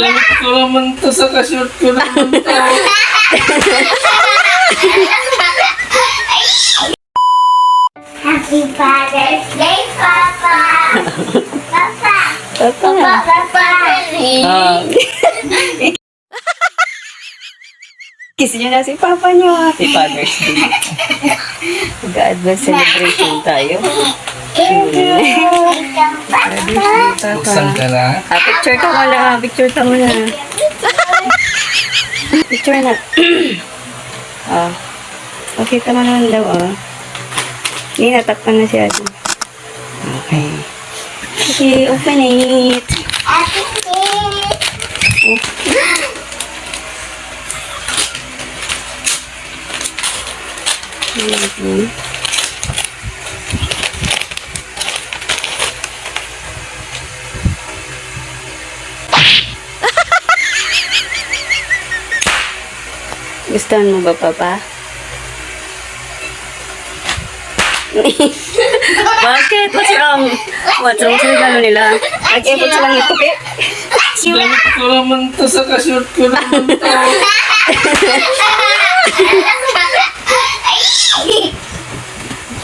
Damit ko naman to sa kashoot ko naman to. Happy Father's Day, Papa! Papa! Papa. Papa! Ah. Kiss niyo na si Papa niyo. Happy Father's Day. Mag-advance celebration tayo. Buksan ka na. Ah, picture ka muna. ah. Picture ka muna. Picture na. ah. Okay, tama naman daw, ah. Hindi, natakpan na si Ate. Okay. Okay, open it. Happy Day! Gustuhan mo ba, Papa? Bakit? What's wrong? What's wrong sa gano nila? Nag-effort silang ipuki. Damit ko naman to sa kashoot ko naman to.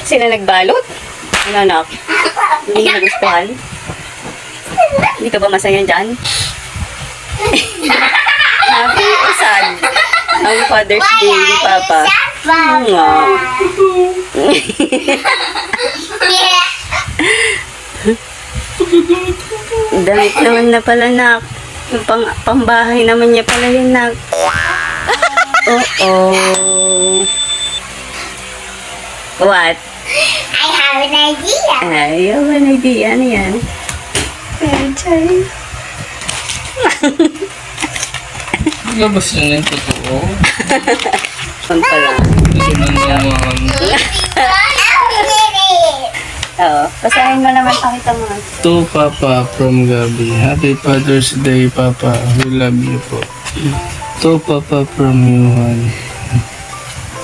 Sila nagbalot? Ano, anak? Hindi mo nagustuhan? Hindi ka ba masaya dyan? Happy o sad? Ang Father's Day ni Papa. Nga. Damit naman na pala, nak. Yung pang, pambahay naman niya pala yun, nak. Oo. What? I have an idea! Ayaw, an idea. Ano yan? Pechay. Labas yun yung totoo. Saan pala? Na naman. Oo. Basahin mo naman. Pakita mo. To Papa from Gabi. Happy Father's Day, Papa. We love you po. To Papa from Yuhan.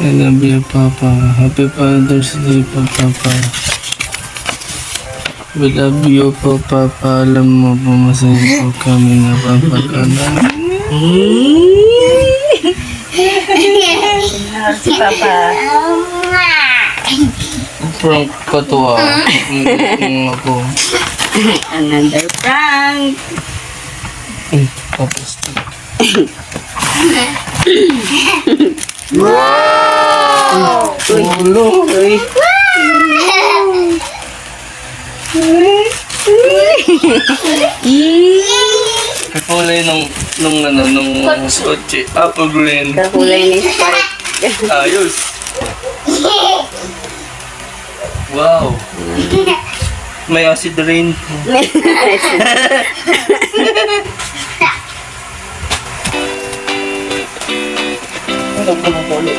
I love you, Papa. Happy Father's Day po, Papa. We love you po, Papa. Alam mo po, masaya po kami na papagana. Si Papa. Prank pa to ah. Ako. Another prank. Mm, Tapos to. Uy. Ulo. Uy. Kulay nung, nung ano, nung kotse. Apple green. Kakulay ni Spark. Ayos. Wow. May acid rain. Ano ba ng polo?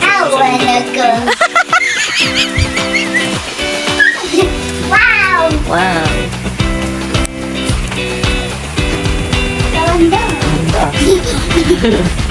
I wanna go. wow! wow. thank